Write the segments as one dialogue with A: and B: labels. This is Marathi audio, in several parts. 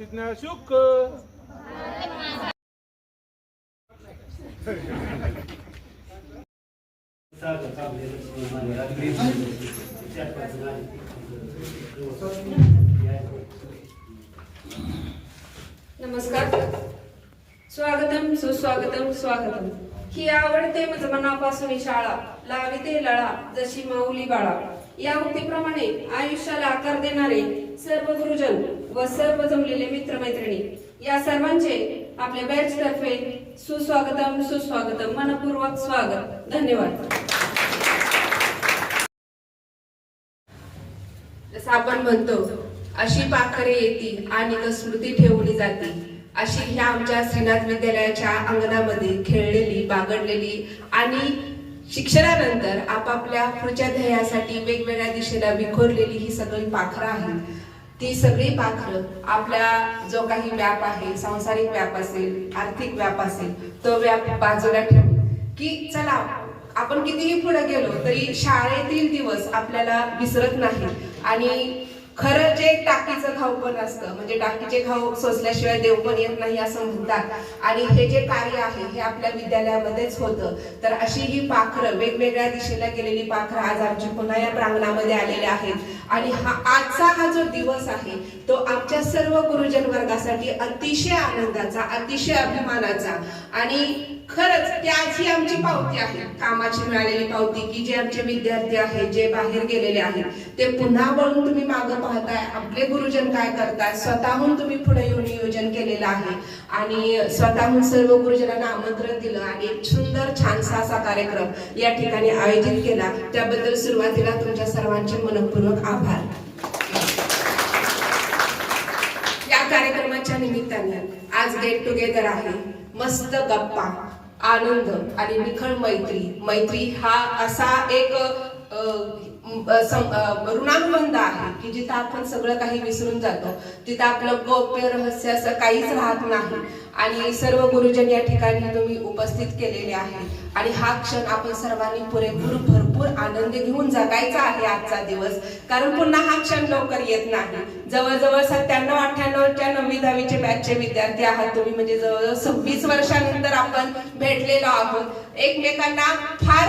A: शुक.
B: नमस्कार. स्वागतम सुस्वागतम स्वागतम. ही आवडते मज मनापासून ही शाळा. लाविते लळा जशी माऊली बाळा. या उक्तीप्रमाणे आयुष्याला आकार देणारे सर्व गुरुजन व सर्व जमलेले मित्रमैत्रिणी या सर्वांचे आपल्या बॅच तर्फे सुस्वागतम सुस्वागतम मनपूर्वक स्वागत. धन्यवाद. जसं आपण म्हणतो अशी पाखरे येती आणि तो स्मृती ठेवली जाते. अशी ह्या आमच्या श्रीनाथ विद्यालयाच्या अंगणामध्ये खेळलेली बागडलेली आणि शिक्षणानंतर आपापल्या पुढच्या ध्येयासाठी वेगवेगळ्या दिशेला विखुरलेली ही सगळी पाखरं आहेत. ती सगळी पाखरं आपला जो काही व्याप आहे सांसारिक व्याप असेल आर्थिक व्याप असेल तो व्याप बाजूला ठेवून की चला आपण कितीही पुढे गेलो तरी शाळेतील दिवस आपल्याला विसरत नाही आणि खरं जे टाकीचं घाव पण असतं म्हणजे टाकीचे घाव सोसल्याशिवाय देव पण येत नाही असं म्हणतात. आणि हे जे कार्य आहे हे आपल्या विद्यालयामध्येच होतं. तर अशी ही पाखरं वेगवेगळ्या दिशेला गेलेली पाखरं आज आमची पुन्हा या प्रांगणामध्ये आलेल्या आहेत. आणि हा आजचा हा जो दिवस आहे तो आमच्या सर्व गुरुजन वर्गासाठी अतिशय आनंदाचा अतिशय अभिमानाचा आणि खरंच त्याची आमची पावती आहे कामाची मिळालेली पावती की जे आमचे विद्यार्थी आहेत जे बाहेर गेलेले आहेत ते पुन्हा वळून तुम्ही मागं पाहताय. आपले गुरुजन काय करताय? स्वतःहून तुम्ही पुढे येऊन नियोजन केलेलं आहे. आणि स्वतःहून सर्व गुरुजनांना आमंत्रण दिलं आणि एक सुंदर छानसा असा कार्यक्रम या ठिकाणी आयोजित केला. त्याबद्दल सुरुवातीला तुमच्या सर्वांचे मनपूर्वक आभार या कार्यक्रमाच्या निमित्ताने आज गेट टुगेदर आहे. मस्त गप्पा आनंद आणि निखळ मैत्री. मैत्री हा असा एक सं- ऋणानुबंध आहे की जिथं आपण सगळं काही विसरून जातो. तिथं आपलं गोप्य रहस्य असं काहीच राहत नाही. आणि सर्व गुरुजन या ठिकाणी तुम्ही उपस्थित केलेले आहे आणि हा क्षण आपण सर्वांनी पुरेपूर भरपूर आनंद घेऊन जगायचा आहे आजचा दिवस. कारण पुन्हा हा क्षण लवकर येत नाही. जवळजवळ सत्त्याण्णव अठ्ठ्याण्णवच्या नववी दहावीचे बॅचचे विद्यार्थी आहात तुम्ही. म्हणजे जवळजवळ सव्वीस वर्षानंतर आपण भेटलेलो आहोत. एकमेकांना फार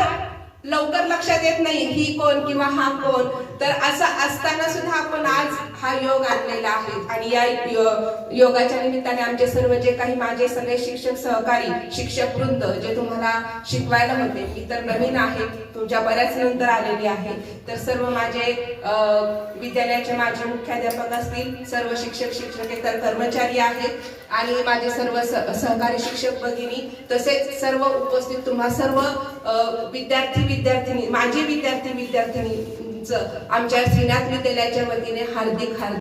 B: लवकर लक्षात येत नाही ही कोण किंवा हा कोण? तर असं असताना सुद्धा आपण आज हा योग आणलेला आहे. आणि या योगाच्या निमित्ताने आमचे सर्व जे काही माझे सगळे शिक्षक सहकारी शिक्षक वृंद जे तुम्हाला शिकवायला होते मी तर नवीन आहे. तुमच्या बऱ्याच नंतर आलेली आहे. तर सर्व माझे विद्यालयाचे माझे मुख्याध्यापक असतील सर्व शिक्षक शिक्षकेतर कर्मचारी आहेत आणि माझे सर्व सहकारी शिक्षक भगिनी तसेच सर्व उपस्थित तुम्हा सर्व विद्यार्थी विद्यार्थिनी माझे विद्यार्थी विद्यार्थिनींचं आमच्या श्रीनाथ विद्यालयाच्या वतीने हार्दिक हार्दिक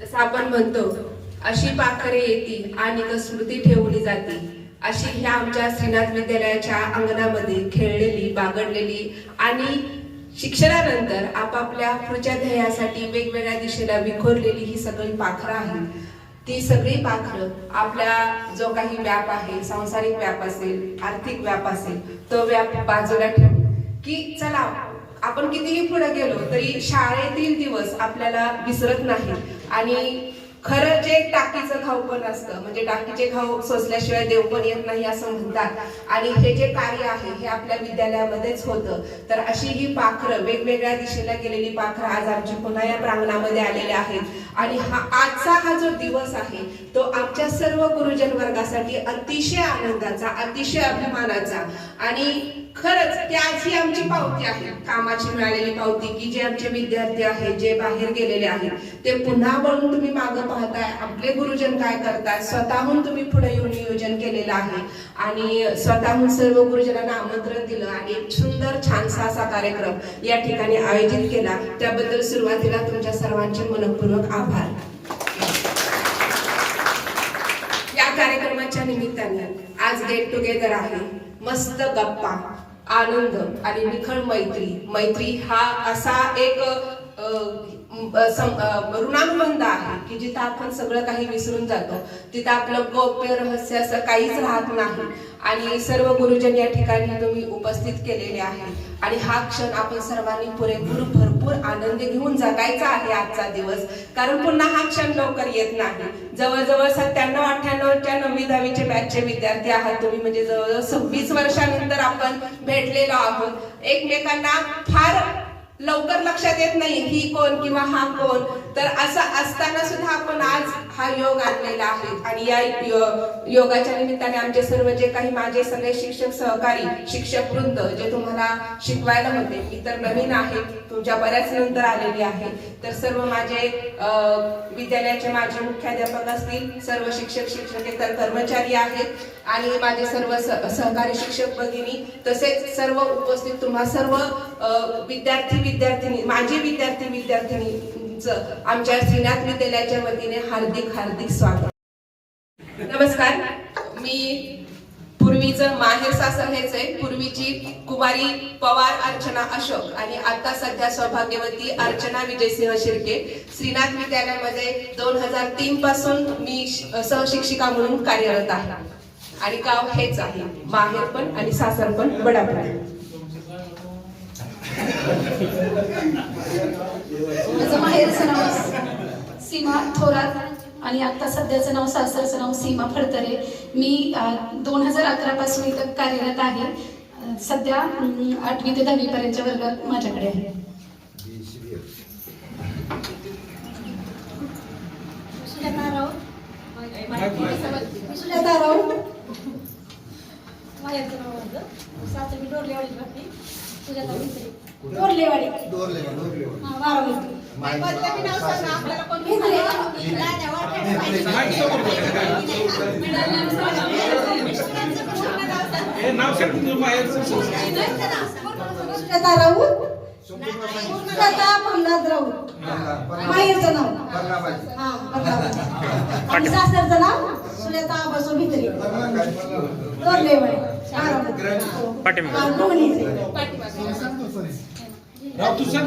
B: जसं आपण म्हणतो अशी पाखरे येती आणि ग स्मृती ठेवली जाते अशी ह्या आमच्या श्रीनाथ विद्यालयाच्या अंगणामध्ये खेळलेली बागडलेली आणि शिक्षणानंतर आपापल्या पुढच्या ध्येयासाठी वेगवेगळ्या दिशेला विखुरलेली ही सगळी पाखरं आहेत. ती सगळी पाखरं आपल्या जो काही व्याप आहे सांसारिक व्याप असेल आर्थिक व्याप असेल तो व्याप बाजूला ठेवून की चला आपण कितीही पुढे गेलो तरी शाळेतील दिवस आपल्याला विसरत नाही. आणि खरं जे टाकीचं घाव पण असतं म्हणजे टाकीचे घाव सोसल्याशिवाय देव पण येत नाही असं म्हणतात. आणि हे जे कार्य आहे हे आपल्या विद्यालयामध्येच होतं. तर अशी ही पाखरं वेगवेगळ्या दिशेला गेलेली पाखरं आज आमची पुन्हा या प्रांगणामध्ये आलेले आहेत. आणि हा आजचा हा जो दिवस आहे तो आमच्या सर्व गुरुजन वर्गासाठी अतिशय आनंदाचा अतिशय अभिमानाचा. आणि खरंच त्याची आमची पावती आहे. कामाची मिळालेली पावती की जे आमचे विद्यार्थी आहेत जे बाहेर गेलेले आहेत ते पुन्हा वळून तुम्ही मागं पाहताय. आपले गुरुजन काय करताय? स्वतःहून तुम्ही पुढे येऊन नियोजन केलेलं आहे. आणि स्वतःहून सर्व गुरुजनांना आमंत्रण दिलं आणि एक सुंदर छानसा असा कार्यक्रम या ठिकाणी आयोजित केला. त्याबद्दल सुरुवातीला तुमच्या सर्वांचे मनपूर्वक आभार. या कार्यक्रमाच्या निमित्ताने आज गेट टुगेदर आहे. मस्त गप्पा आनंद आणि निखळ मैत्री. मैत्री हा असा एक ऋणानुबंध आहे की जिथं आपण सगळं काही विसरून जातो तिथं आपलं गौप्य रहस्य असं काहीच राहत नाही. आणि सर्व गुरुजन या ठिकाणी तुम्ही उपस्थित केलेले आहे. आणि हा क्षण आपण सर्वांनी पुरेपूर भरपूर आनंद घेऊन जगायचा आहे आजचा दिवस. कारण पुन्हा हा क्षण लवकर येत नाही. जवळजवळ सत्त्याण्णव अठ्ठ्याण्णवच्या नववी दहावीचे बॅचचे विद्यार्थी आहात तुम्ही. म्हणजे जवळजवळ सव्वीस वर्षानंतर आपण भेटलेलो आहोत. एकमेकांना फार लवकर लक्षात येत नाही ही कोण किंवा हा कोण. तर असं असताना सुद्धा आपण आज हा योग आणलेला आहे. आणि या योगाच्या निमित्ताने आमचे सर्व जे काही माझे सगळे शिक्षक सहकारी शिक्षक वृंद जे तुम्हाला शिकवायला होते मी तर नवीन आहे तुमच्या बऱ्याच नंतर आलेली आहे. तर सर्व माझे विद्यालयाचे माझे मुख्याध्यापक असतील सर्व शिक्षक शिक्षकेतर कर्मचारी आहेत आणि माझे सर्व सहकारी शिक्षक भगिनी तसेच सर्व उपस्थित तुम्हा सर्व विद्यार्थी विद्यार्थिनी माझे विद्यार्थी विद्यार्थिनी तुमचं. आमच्या श्रीनाथ विद्यालयाच्या वतीने हार्दिक हार्दिक स्वागत. नमस्कार. मी पूर्वीचं माहेर सासर हेच आहे पूर्वीची कुमारी पवार अर्चना अशोक आणि आता सध्या सौभाग्यवती अर्चना विजयसिंह शिर्के. श्रीनाथ विद्यालयामध्ये दोन हजार तीन पासून मी सहशिक्षिका म्हणून कार्यरत आहे. आणि गाव हेच आहे. माहेर पण आणि सासर पण बडापण
C: माझं माहेरचं नाव सीमा थोरात आणि आता सध्याचं नाव सासरचं नाव सीमा फडतरे. मी दोन हजार अकरा पासून इथं कार्यरत आहे. सध्या आठवी ते दहावी पर्यंतच्या वर्गात माझ्याकडे आहे.
D: सुजाता राऊत. माहेरचं नाव माझं. सातवी डोरलेवाडी सुजाता डोरलेवाडी हा बारावी पद्धती नाव सांगा आपल्याला कोण भित्री
A: माईक समोर हे नाव सांग तुझं माहेरचं
D: नाव हा सासरचं नाव सुजाता बसो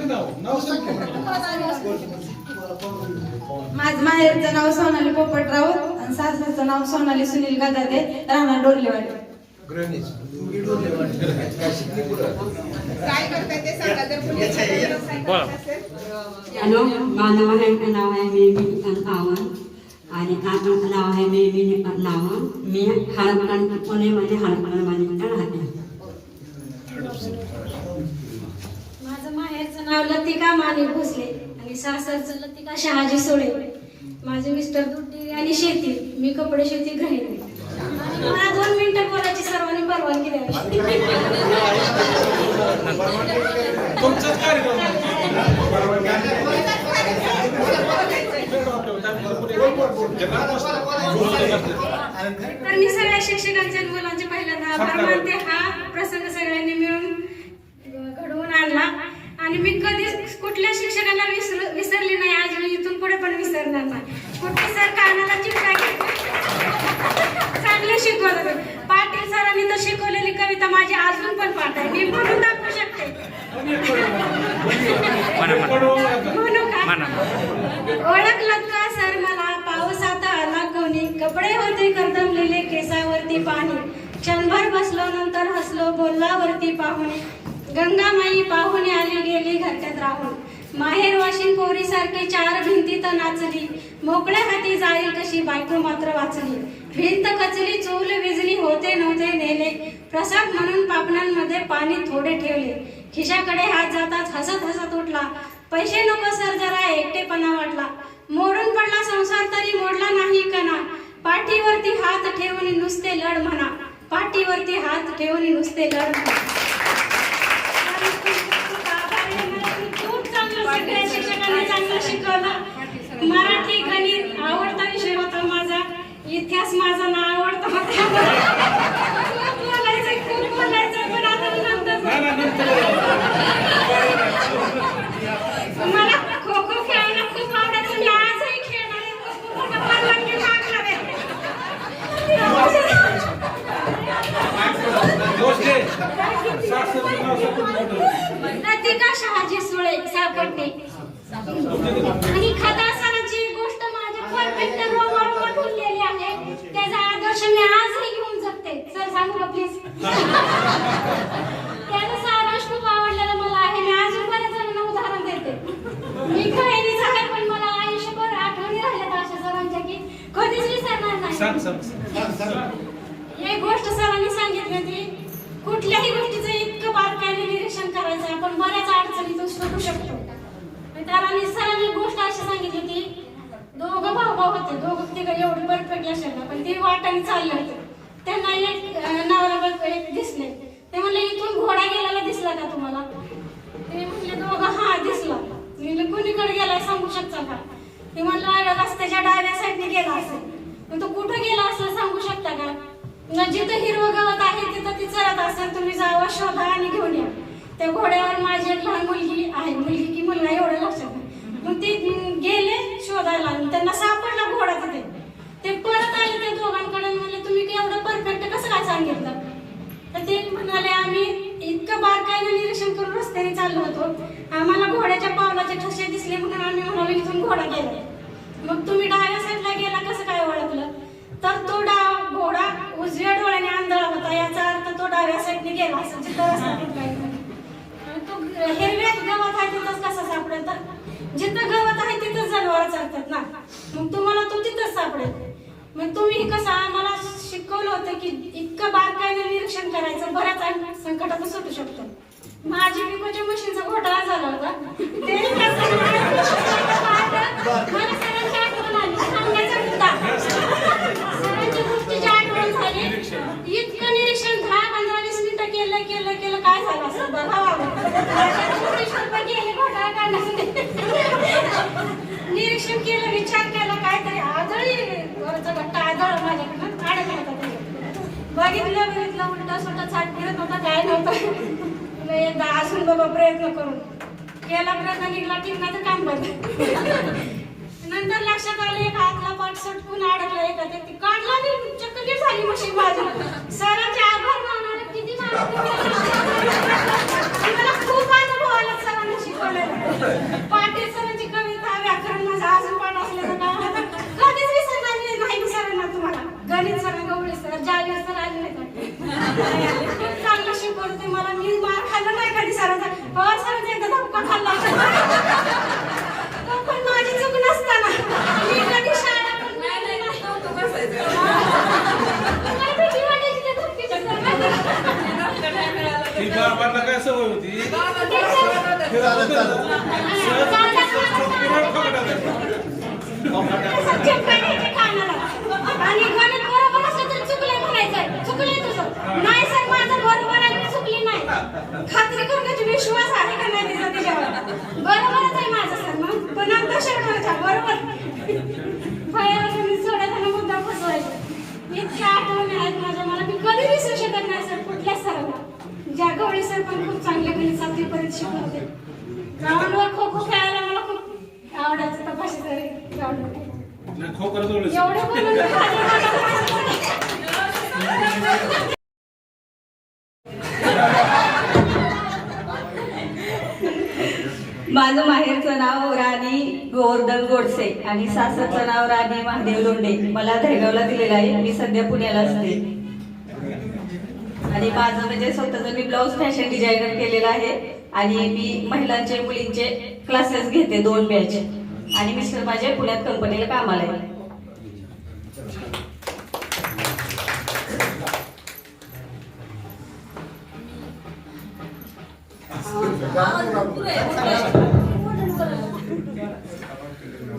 A: नाव नाव. सांग
E: माझं माहेरचं नाव सोनाली पोपट राऊत आणि सासरचं नाव सोनाली सुनील गदादे राहणार डोरलेवाडी.
B: काय करताय ते सांगा सांगितलं असेल.
F: हॅलो माझं आहे नाव आहे मेमी नावं आणि माझं नाव आहे मेमी नावं मी हळदकण पुणेमध्ये हळदकणमध्ये राहते.
D: माझं माहेरचं नाव लतिका माने भोसले आणि सासरचं लतिका शहाजी सोळे. माझे मिस्टर दूध डेअरी आणि शेती मी कपडे शेती गृहिणी आणि मला दोन मिनिटं बोलायची सर्वांनी परवानगी द्यावी
A: तुमचंच कार्यक्रम त्यांना गोष्ट करतात.
D: तर मी सगळ्या शिक्षकांचे मुलांचे पहिल्यांदा आभार मानते. हा प्रसंग सगळ्यांनी मिळून घडवून आणला. आणि मी कधीच कुठल्या शिक्षकांना विसर विसरली नाही. आज मी इथून पुढे पण विसरणार नाही. कुठे सर कानाला चिमटा चांगले शिकवत होते. पाटील सरांनी तर शिकवलेली कविता माझी अजून पण पाठ आहे. मी म्हणून दाखवू शकते. म्हणू का? ओळखलं का सर मला? कपडे होते करदमलेले केसावरती पाणी. क्षणभर बसलो नंतर हसलो बोललावरती पाहुणे. गंगामाई पाहुणे आली गेली घरट्यात राहून. माहेर वाशिन पोरीसारखी चार भिंतीत नाचली. मोकळ्या हाती जाईल कशी बायको मात्र वाचली. भिंत कचली चूल विजली होते नव्हते नेले. प्रसाद म्हणून पापणांमध्ये पाणी थोडे ठेवले. खिशाकडे हात जाताच हसत हसत उठला. पैसे नको सर जरा एकटेपणा वाटला. मोडून पडला संसार तरी मोडला नाही कणा. पाठीवरती हात ठेवून नुसते लढ म्हणा. पाठीवरती हात ठेवून नुसते लढ म्हणा. खूप चांगलं चांगलं शिकवलं मराठी गणित आवडता विषय होता माझा. इतिहास माझा ना आवडता होता खूप बोलायचं खूप बोलायचं पण आता नंतर
A: नाही, नाही, नंतर
D: मला खो खो खेळायला खूप आवडायचं मी आजही खेळणार आहे. खो खो मला नक्की मागणार आहे.
A: गोष्ट आहे. सासरचं नाव सगळं मोठं.
D: लतिका शहाजी सुळे सापडणे आणि खता सरांची गोष्ट माझ्या परफेक्ट रोमारोमा ठेवलेली आहे त्याचा आदर्श मी आजही घेऊन जगते सर सांगू का प्लीज त्याचा सारांश खूप आवडलेला मला आहे मी अजून बऱ्याच जणांना उदाहरण देते मी गृहिणीच आहे पण मला आयुष्यभर आठवणी राहिल्यात अशा सरांच्या की कधीच विसरणार नाही
A: सांग सांग सांग.
D: एक गोष्ट सरांनी सांगितली होती कुठल्याही गोष्टीचं इतकं बारकाईने निरीक्षण करायचं आपण बऱ्याच अडचणीतून सुटू शकतो आणि सरांनी सरांनी एक गोष्ट अशी सांगितली होती दोघं भाऊ भाऊ होते दोघं तिघं एवढे परफेक्ट असेल ना पण ते वाटाने चालले होते. त्यांना एक नवरा एक दिसले. ते म्हणले इथून घोडा गेलेला दिसला का तुम्हाला? ते म्हणले दोघं हा दिसला. मी कुणीकडे गेलाय सांगू शकता का? ते म्हणलं रस्त्याच्या डाव्या साईडने गेला असेल. तो कुठं गेला असं सांगू शकता का? न जिथं हिरवं गवत आहे तिथं ती चरत असेल. तुम्ही जावा शोधा आणि घेऊन या. त्या घोड्यावर माझी एक लहान मुलगी आहे. मुलगी की मुलगा एवढं लक्षात मग ते गेले शोधायला आणि त्यांना सापडला घोडा तिथे. ते परत आले त्या दोघांकडे म्हणले तुम्ही एवढं परफेक्ट कसं काय सांगितलं? तर ते म्हणाले आम्ही इतकं बारकाईनं निरीक्षण करून रस्त्याने चाललो होतो. आम्हाला घोड्याच्या पावलाचे ठसे दिसले म्हणून आम्ही म्हणालो इथून घोडा गेला मग तुम्ही डाव्या साईडला गेला कसं काय ओळखलं तर तो डाव घोडा उजव्या डोळ्याने आंधळा होता याचा अर्थ तो डाव्या साईडने गेला असं जिथं रस्ता तुटलाय आणि तो हिरव्यात गवत आहे तिथंच कसं सापडेल तर जिथं गवत आहे तिथं जनावर चालतात ना. मग तुम्हाला तो तिथंच सापडेल. मग तुम्ही कसं आम्हाला शिकवलं होतं की इतकं बारकाईने निरीक्षण करायचं बऱ्याच आम्ही संकटातून सुटू शकतो. माझी पिकोच्या मशीनचा घोटाळा झाला होता. ते मला सरांची आठवण आली. मुद्दा सरांची गोष्टीची आठवण झाली इतकं निरीक्षण दहा पंधरा वीस मिनिटं केलं केलं काय झालं असं? बघावं गेले घोटाळा काढण्यासाठी निरीक्षण केलं विचार केला काहीतरी आजळी आदळी गट्टा आजळ माझ्याकडनं अडकला होता बघितलं बघितलं उलटा सुलटा चाट फिरत होता काय नव्हतं. एकदा अजून बाबा प्रयत्न करून. केला प्रयत्न निघला टिकण्याचं काम बंद. नंतर लक्षात आलं एक हातला पाठ सटकून अडकला एका ते. काढला आणि चक्कर झाली मशीन बाजू सरांचे आभार मानून पाटील सरांची कविता व्याकरण माझा अजून पाठ असल्याचं काय होतं. कधीच विसरणार नाही नाही सरांना तुम्हाला. गणित सर गवळी सर जागे सर आले नाही का? चांगलं शिकवते मला. मी मार खाल्लं नाही कधी सरांचा. पवार सरांचा एकदा धक्का खाल्ला. तो पण माझी चूक नसताना मी कधी शाळा पण नाही तुम्हाला भीती वाटायची त्या धक्क्याची
A: ती बाबांना काय सवय होती फिरत होतं. सहज फुकट
D: आणि गणित बरोबर असलं तर चुकलंय म्हणायचं चुकलंय तुझं नाही सर माझं बरोबर आहे मी चुकली नाही खात्री करण्याची विश्वास आहे का नाही तिचा तिच्यावर बरोबरच आहे माझं शिकवते ग्राउंडवर खो खो खेळायला मला खूप आवडायचं तपाशी तरी ग्राउंडवर
G: माझं माहेरचं नाव राणी गोवर्धन गोडसे आणि सासरचं नाव राणी महादेव लोंढे मला दहेगावला दिलेलं आहे. मी सध्या पुण्याला असते. आणि माझं म्हणजे स्वतःचं मी ब्लाऊज फॅशन डिझायनर केलेलं आहे. आणि मी महिलांचे मुलींचे क्लासेस घेते दोन बॅच आणि मिस्टर माझे पुण्यात कंपनीला कामाला आहे.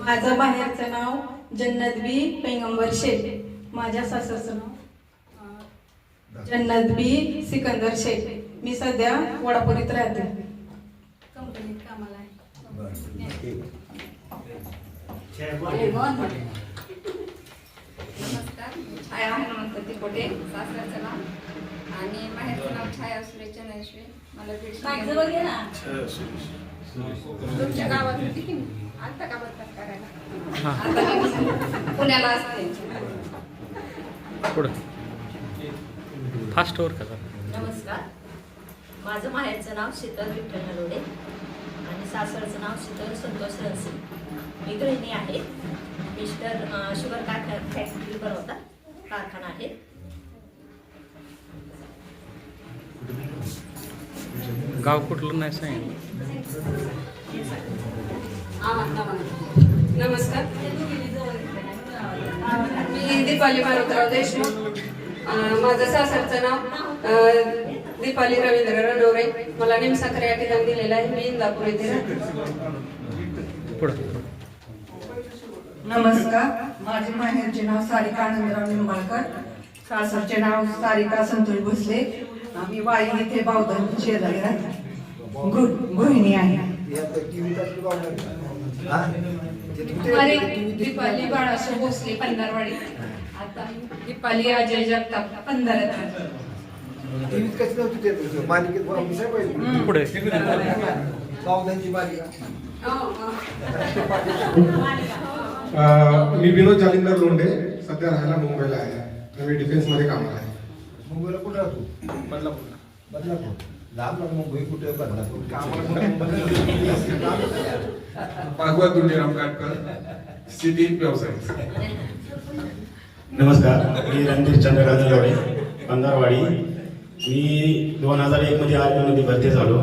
E: माझं बाहेरचं नाव जन्नतबी पैगंबर शेख माझ्या सासरचं नाव जन्नतबी सिकंदर शेख मी सध्या वडापुरीत राहते. कंपनीत कामाला आहे.
H: नमस्कार. छाया हनुमंत तिकोटे सासऱ्याचं नाव. आणि माहेरचं नाव छाया सुरेश चंद्रश्री तुमच्या गावात होती की नाही? आलता का बदलात करायला? आता मी पुण्याला असते.
I: फास्ट वर का
J: नमस्कार. माझं माहेरचं नाव शीतल विठ्ठल नरोडे आणि सासरचं नाव शीतल संतोष रनसी. मी गृहिणी आहे. मिस्टर शुगर कारखा फॅक्टरी बनवतात कारखाना आहे.
I: गाव कुठलं नाही सांगितलं.
B: नमस्कार. मी दीपाली मारुतराव देशमुख. अं, माझं सासरचं नाव अं, दीपाली रवींद्र रणोरे मला निमसाखर या ठिकाणी दिलेलं आहे. मी इंदापूर येथे
K: नमस्कार. माझे माहेरचे नाव सारिका आनंदराव निंबाळकर. सासरचे नाव सारिका संतोष भोसले. आम्ही वाई इथे बावधन शेजारी राहतो. गृहिणी आहे.
B: अरे दीपाली बाळासो भोसले पंधरवाडी. आता दीपाली अजय जगताप पंधरात राहते.
I: पुढे.
L: अं, मी विनोद जालिंदर लोंढे सध्या राहायला मुंबईला आहे. आणि मी डिफेन्समध्ये कामाला आहे.
A: मुंबईला कुठं राहतो?
L: बदलापूर
A: बदलापूर. लांब लांब मुंबई कुठे? बदलापूर
L: भागवत काटकर सिटी व्यवसाय.
M: नमस्कार मी रणधीर चंद्रकांत जोडे पंधरवाडी मी दोन हजार एकमध्ये आर्मीमध्ये भरती झालो.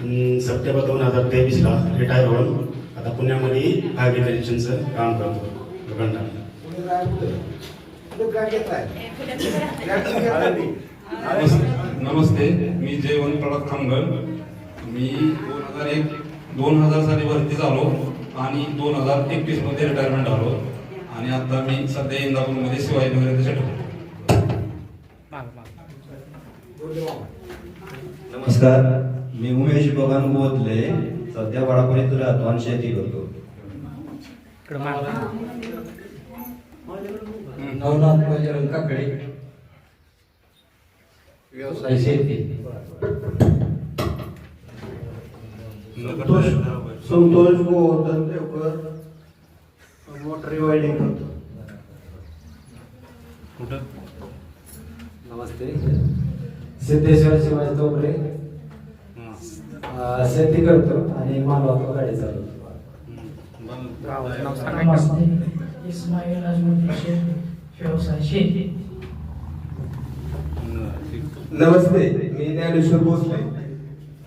M: आणि सप्टेंबर दोन हजार तेवीसला रिटायर होऊन आता पुण्यामध्ये ॲग्रिकल्चरचं काम करतो दुकानदार
N: नमस्ते मी जयवंत प्रसाद खामगर मी दोन हजार एक दोन हजार साली भरती झालो आणि दोन हजार एकवीसमध्ये रिटायरमेंट झालो. आणि आता मी सध्या इंदापूरमध्ये शिवाजीनगर सेटल
O: नमस्कार. मी उमेश बघान बोधले सध्या वडापुरीत राहतो आणि शेती करतो. नवनाथ बजरंग काकडे. व्यवसाय. शेती.
A: संतोष. संतोष गोवर्धन देवकर मोटर वायडिंग करतो.
I: कुठं?
O: नमस्ते. सिद्धेश्वर शिवाजी तोपरे शेती करतो आणि मालवाहतूक गाडी चालवतो.
K: इस्माईल अजमती शेख व्यवसाय शेती.
L: नमस्ते मी ज्ञानेश्वर भोसले.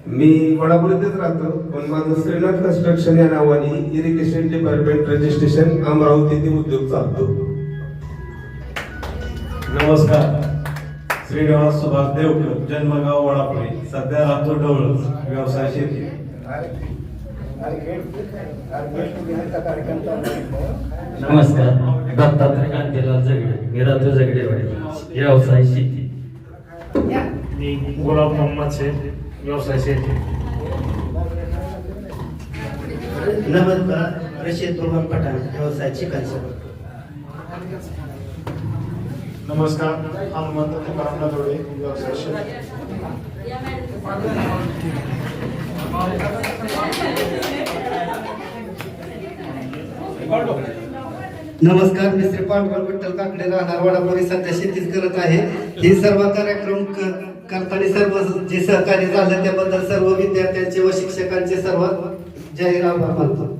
L: मी वडापुरीतच राहतो पण माझं श्रीनाथ कन्स्ट्रक्शन या नावाने इरिगेशन डिपार्टमेंट रजिस्ट्रेशन अमरावती ते उद्योग चालतो.
M: नमस्कार. श्रीनिवास सुभाष देवकर जन्मगाव वडापुरी सध्या राहतो डवळस व्यवसाय शेती.
O: नमस्कार. दत्तात्रय कांतीलाल जगडे मी राहतो जगडेवाडी व्यवसाय शेती.
K: मी गुलाब मोहम्मद शेख व्यवसाय शेती
O: नमस्कार रशीद रोहन पठाण व्यवसाय चिकन
K: नमस्कार हनुमंत तुकाराम नदोडे व्यवसाय शेती
P: नमस्कार मी श्री पांडुरंग विठ्ठल काकडे राहणार वडापुरी सध्या शेतीच करत आहे. हे सर्व कार्यक्रम करताना सर्व जे सहकार्य झालं त्याबद्दल सर्व विद्यार्थ्यांचे व शिक्षकांचे सर्व जाहीर आभार मानतो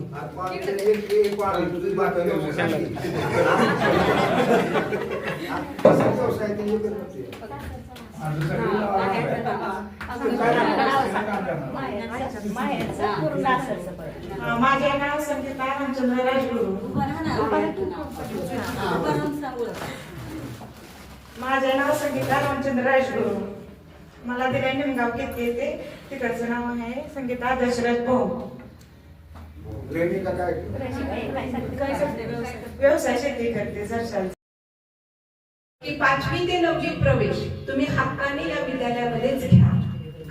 Q: माझे नाव संगीता रामचंद्र राजगुरू माझे नाव संगीता रामचंद्र राजगुरू. मला दिल्या निमगाव किती येते. तिकडचं नाव आहे संगीता दशरथ भाऊ व्यवसाय शेती करते सरशाल.
B: की पाचवी ते नववी प्रवेश तुम्ही हक्काने या विद्यालयामध्येच घ्या.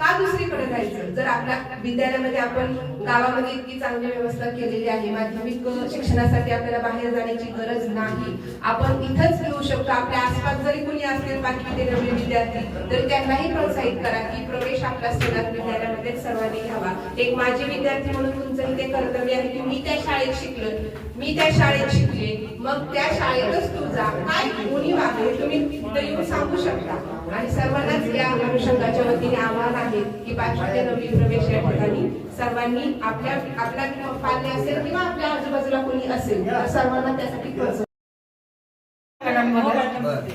B: का दुसरीकडे जायचं? जर आपल्या विद्यालयामध्ये आपण गावामध्ये इतकी चांगली व्यवस्था केलेली आहे माध्यमिक शिक्षणासाठी आपल्याला बाहेर जाण्याची गरज नाही आपण इथंच घेऊ शकतो. आपल्या आसपास जरी कुणी असतील बाकी ते विद्यार्थी तर त्यांनाही प्रोत्साहित करा की प्रवेश आपल्या स्नेहात विद्यालयामध्ये सर्वांनी घ्यावा. एक माझी विद्यार्थी म्हणून तुमचंही ते कर्तव्य आहे की मी त्या शाळेत शिकलो मी त्या शाळेत शिकले. मग त्या शाळेतच तू जा काय उणीव आहे तुम्ही तिथं येऊन सांगू शकता. आणि सर्वांनाच या अनुषंगाच्या वतीने आव्हान आहे की पाचवी ते नववी प्रवेश या ठिकाणी सर्वांनी आपल्या आपला पाल्य असेल किंवा आपल्या आजूबाजूला कोणी असेल तर सर्वांना त्यासाठी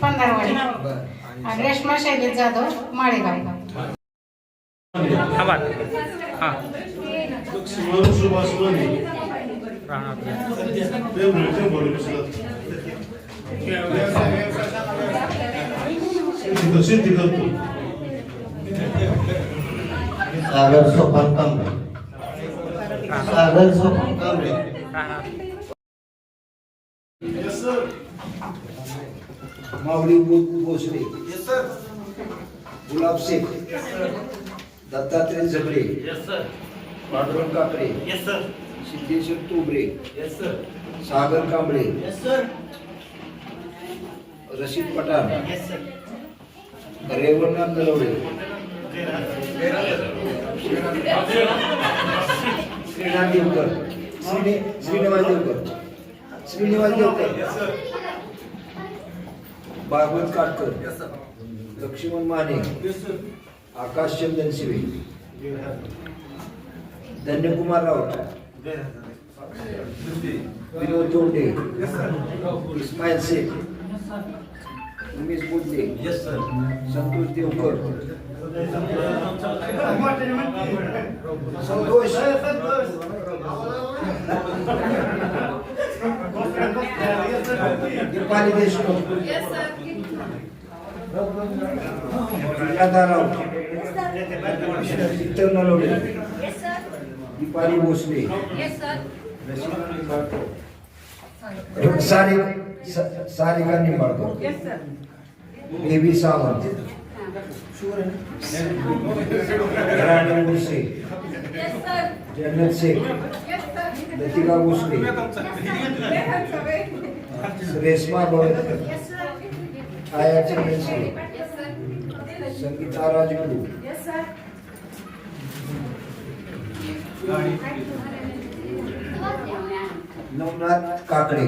Q: पंधरवाडी आणि रेश्मा शैलेश जाधव माळेगाव.
I: हां.
R: सुभाष माने शेती शेती करतो
P: सागर सोपान कांबळे सागर सोपान कांबळे
S: माऊली भो- भोसले. गुलाब शेख दत्तात्रय झबरे पांडुरंग काकडे. सिद्धेश्वर तोबरे. सागर कांबळे. रशीद पठाण. रेवणनाथ नलवडे श्रीनाथ देवकर. श्रीने श्रीनिवास देवकर. श्रीनिवास देवकर. भागवत काटकर. लक्ष्मण माने. आकाश चंदन शिवे. धन्यकुमार राऊत विनोद तोंडे इस्माईल शेख उमेश बुद्ले संतोष देवकर संतोष दीपाली देशमुख राऊत इतर नलवडे दीपाली भोसले सारी सारिका निंबाळकर बेबी सावंत राणी मुरसे जन्नत शेख लतिका भोसले रेश्मा चंद्रश्री संगीता राजगुरू नवनाथ काकडे.